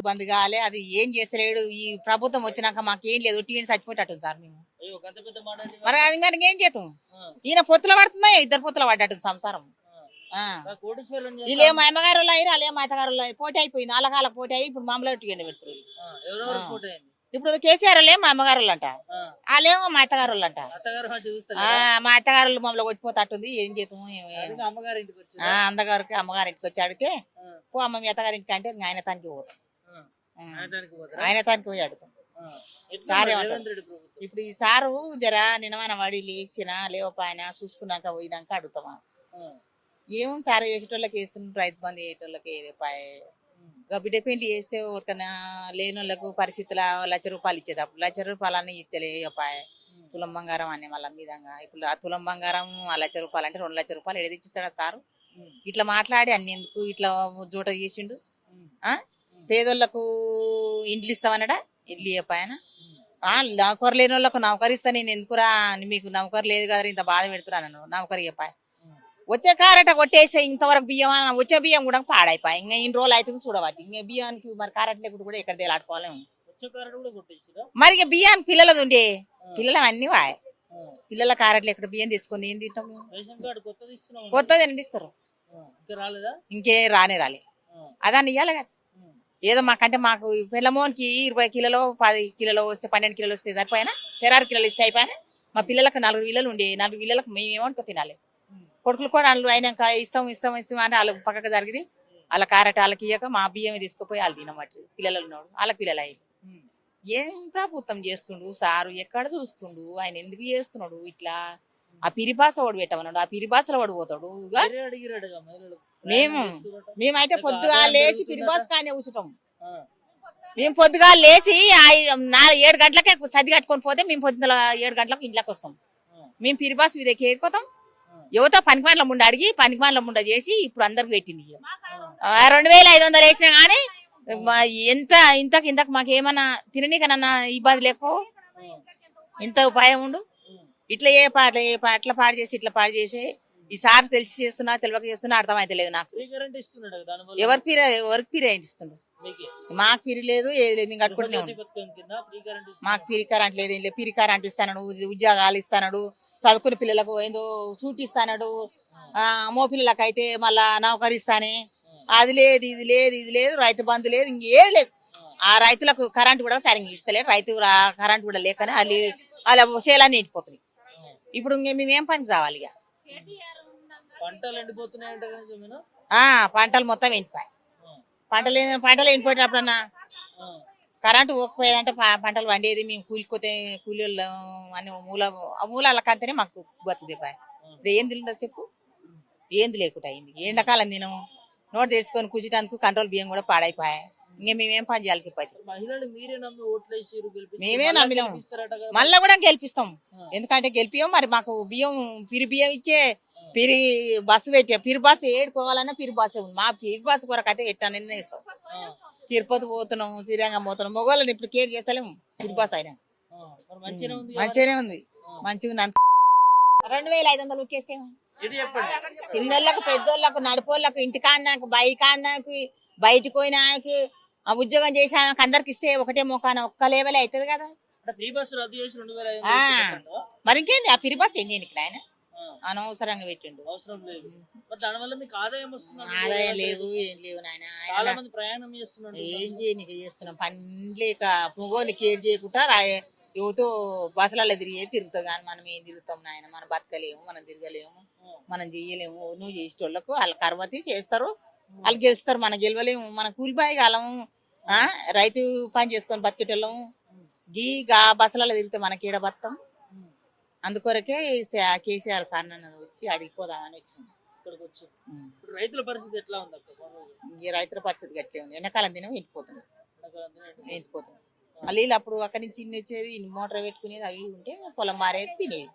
బంద్ కాలే అది ఏం చేస్తలేడు ఈ ప్రభుత్వం వచ్చినాక మాకు ఏం లేదు టీని చచ్చిపోయేటట్టు సార్ మేము? మరి అది మరి ఏం చేస్తాం ఆ, ఈయన పొత్తుల పడుతుందా ఇద్దరు పొత్తుల పడ్డట్టు సంసారం. ఆ. ఆ. ఆ కోటేశ్వరం చేస్తా- వీళ్ళే మా అమ్మగారు అయ్యారు? వాళ్ళే మా అత్తగారు. పోటీ అయిపోయింది నాలుగాల పోటీ అయ్యి ఇప్పుడు మామూలు టీని పెడుతుంది ఇప్పుడు కేసీఆర్ వాళ్ళే మా అమ్మగారు అంట వాళ్ళేమో మా అత్తగారు అంట మా అత్తగారు మమ్మల్ని కొట్టిపోతట్టుంది. ఏం ఆ, అందగారికి అమ్మగారి ఇంటికి వచ్చి అడిగితే పో అమ్మ మీ అత్తగారి ఇంటికి అంటే ఆయన తానికి పోతాం. ఆయన తానికి పోయి అడుగుతాం సారే ఇప్పుడు ఈ సారు జర నినమైన వాడి లేచిన లేవపాయన చూసుకున్నాక పోయినాక అడుగుతామా? ఏమో సార్ వేసేటోళ్ళకి వేస్తుండ్రు? రైతు బంధు వేసేటోళ్ళకి పాయ బిడ్డ పెయింట్ చేస్తే ఎవరికైనా లేని వాళ్ళకు పరిస్థితుల లక్ష రూపాయలు ఇచ్చేది. అప్పుడు లక్ష రూపాయలు అన్నీ ఇచ్చలే పాయ తులం బంగారం అనే మళ్ళీ మీదంగా. ఇప్పుడు ఆ తులం బంగారం ఆ లక్ష రూపాయలు అంటే రెండు లక్షల రూపాయలు ఏది ఇచ్చిస్తాడా సారు. ఇట్లా మాట్లాడి అన్ని ఎందుకు ఇట్లా జూట చేసిండు? పేదోళ్ళకు ఇండ్లు ఇస్తామన్నాడా? ఇడ్లీ చెప్పాయన నౌకరు లేని వాళ్ళకు నౌకరు ఇస్తా నేను ఎందుకురా? అని మీకు నౌకరు లేదు కదా ఇంత బాధ పెడుతున్నాను నౌకరు చెప్పాయ. వచ్చే కారట కొట్టేసే ఇంతవరకు బియ్యం వచ్చే బియ్యం కూడా పాడైపోయి. ఇంకా ఇన్ని రోజులు అవుతుంది చూడబట్టి. ఇంకా బియ్యానికి మరి కారట్ లేకుండా కూడా ఎక్కడ తేలాడుకోవాలి. మరి ఇక బియ్యానికి పిల్లలది ఉండే. పిల్లలు అన్ని వాయ. పిల్లల కారట్లు ఎక్కడ బియ్యం తెచ్చుకుంది ఏం తింటాం కొత్తది కొత్తది ఎండిస్తారు ఇంకా రానే రాలే. అదాన్ని ఇయ్యాలి కదా. ఏదో మాకంటే మాకు పిల్లమోనికి ఇరవై కిలోలు పది కిలోలు వస్తే పన్నెండు కిలోలు వస్తే సరిపోయినా? శరారు కిలోలు ఇస్తే అయిపోయినా? మా పిల్లలకు నాలుగు విల్లలు ఉండే నాలుగు విల్లలకు మేము తినాలి. కొడుకులు కూడా వాళ్ళు అయినాక ఇస్తాం ఇస్తాం ఇస్తాం అని వాళ్ళు పక్కకు జరిగి వాళ్ళ కారట వాళ్ళకి ఇయ్యక మా బియ్యం తీసుకుపోయి వాళ్ళు తినమాట పిల్లలు ఉన్నాడు వాళ్ళకి పిల్లలు అయ్యి. ఏం ప్రభుత్వం చేస్తుండు సారు? ఎక్కడ చూస్తుండు? ఆయన ఎందుకు చేస్తున్నాడు ఇట్లా? ఆ పిరిబాస ఓడి పెట్టమన్నాడు. ఆ పిరిబాసలో ఓడిపోతాడు. మేము. మేమైతే పొద్దుగా లేచి. పిరిబాస్ కానీ కూర్చుంటాం మేము పొద్దుగా లేచి ఆ- నా ఏడు గంటలకే సర్ది కట్టుకొని పోతే మేము పొద్దున ఏడు గంటలకు ఇంట్లోకి వస్తాం. మేము పిరిబాస్ వీధికి ఏడుకోతాం. యువత పనికిమాల ముండ అడిగి పనికిమాల ముండ చేసి ఇప్పుడు అందరికి పెట్టింది రెండు వేల ఐదు వందలు వేసినా కానీ ఎంత ఇంతకు ఇంతకు మాకు ఏమన్నా తిననీకనన్నా ఇబ్బంది లేకపో? ఇంత ఉపాయం ఉండు. ఇట్లా ఏ పాట ఏ పా అట్లా పాడు చేసి ఇట్లా పాడు చేసి ఈ సార్ తెలిసి చేస్తున్నా తెలియక చేస్తున్నా అర్థమైతే లేదు నాకు. ఫ్రీ కరెంట్ ఇస్తున్నాడు కదా దానివల్ల ఎవరి పీర ఎవరికి ఇస్తుండు? మీకే. మాకు పిరి లేదు ఏది లేదు మేము కట్టుకుంటూనే గృహజ్యోతి ఉన్నాం. పథకం కింద ఫ్రీ కరెంట్ ఇస్తున్నాడు. మాకు పిరి కరెంట్ లేదు ఏం లేదు. పిరి కరెంట్ ఇస్తాడు ఉద్యోగాలు ఇస్తాడు చదువుకునే పిల్లలకు ఏందో సూట్ ఇస్తాడు ఆ, మో పిల్లలకు అయితే మళ్ళా నౌకరు ఇస్తానే. అది లేదు ఇది లేదు ఇది లేదు రైతు బంధు లేదు ఇంకేది లేదు. ఆ రైతులకు కరెంట్ కూడా సరిగ్గా ఇస్తలేదు రైతు రా- కరెంట్ కూడా లేకనే వాళ్ళు వాళ్ళ నిండిపోతుంది ఇప్పుడు ఇంక మేము ఏం పని కావాలి ఇక? పంటలు ఎండిపోతున్నాయంట పంటలు మొత్తం ఎండిపోయాయి. పంటలు పంటలు ఎండిపోయేటప్పుడన్నా కరెంటు పోకపోయేదంటే పంటలు వండేది మేము కూలిపోతే కూలి అని మూల మూలాలకంతనే మాకు బతుకు దిపాయి ఇప్పుడు ఏం తింటుందో చెప్పు? ఏంది లేకుండా అయింది. ఎండాకాలం తినము నోటు తెచ్చుకొని కూర్చుంటందుకు కంట్రోల్ బియ్యం కూడా పాడైపోయాయి. ఇంకా మేమేం పని చేయాలి చెప్పైతే మహిళలు మీరే నమ్మి ఓట్లేసిరు గెలిపించారు. మేమే మళ్ళా నమ్మినాం. మళ్ళా కూడా గెలిపిస్తాం. ఎందుకంటే గెలిపియం మరి మాకు బియ్యం పిరి బియ్యం ఇచ్చే పిరి బస్సు పెట్టే పిరి బస్సు ఏడుకోవాలన్నా పిరి బస్సే ఉంది. మా పిరి బస్సు కొరకు అయితే ఎట్టా ఇస్తాం తిరుపతి పోతున్నాం శ్రీరంగం పోతున్నాం. మొగోళ్ళని ఇప్పుడు కేర్ చేస్తలేము పిరి బస్సు అయినా. మంచిగానే ఉంది మంచిగా ఉంది. అంత రెండు వేల ఐదు వందలు చెప్పండి. చిన్నోళ్ళకు పెద్దోళ్ళకు నడిపోళ్ళకు ఇంటి కాడినాకు బయట కాడినాకు బయటకు పోయినాకి ఆ ఉద్యోగం చేసాక అందరికి ఇస్తే ఒకటే మొకాన ఒక్క లేవలే అవుతుంది కదా. ఫ్రీ బస్సు రద్దు చేసి రెండు వేల ఐదు ఆ. వందలు ఇస్తారంట. మరి ఇంకేంది? ఆ పిరి బస్ ఏం చేయనికి ఆయన? ఆ, అనవసరంగా పెట్టిండు. అవసరం లేదు. మరి దానివల్ల మీకు ఆదాయం వస్తుంది ఆదాయం లేవు ఏం లేవు నాయన. చాలా ఆయన మంది ప్రయాణం చేస్తున్నారు. ఏం చేయనికి చేస్తున్నాం. పని లేక పొగోని కేర్ చేయకుండా రాయ యువతో బస్సులలో తిరిగే తిరుగుతాం కానీ మనం ఏం తిరుగుతాం నాయన? మనం బతకలేము మనం తిరగలేము మనం చెయ్యలేము నువ్వు చేసేటోళ్ళకు వాళ్ళ కర్మతి చేస్తారు. వాళ్ళు గెలుస్తారు మనం గెలవలేము. మన కూలిబాయి కాలము రైతు పని చేసుకొని బతికేటోళ్ళము గీ గా బస్సులలో తిరిగితే మనకి ఈడ బతాం అందుకొరకే కేసీఆర్ సార్ నన్ను వచ్చి అడిగిపోదామని వచ్చింది ఇక్కడికి వచ్చి. రైతుల పరిస్థితి ఎట్లా ఉంది ఈ రైతుల పరిస్థితి గట్లే ఉంది. ఎండాకాలం దినం ఎండిపోతుంది ఎండిపోతుంది మళ్ళీ వీళ్ళు అప్పుడు అక్కడి నుంచి ఇన్ని వచ్చేది ఇన్ని మోటార్ పెట్టుకునేది అవి ఉంటే పొలం మారేది తినేది.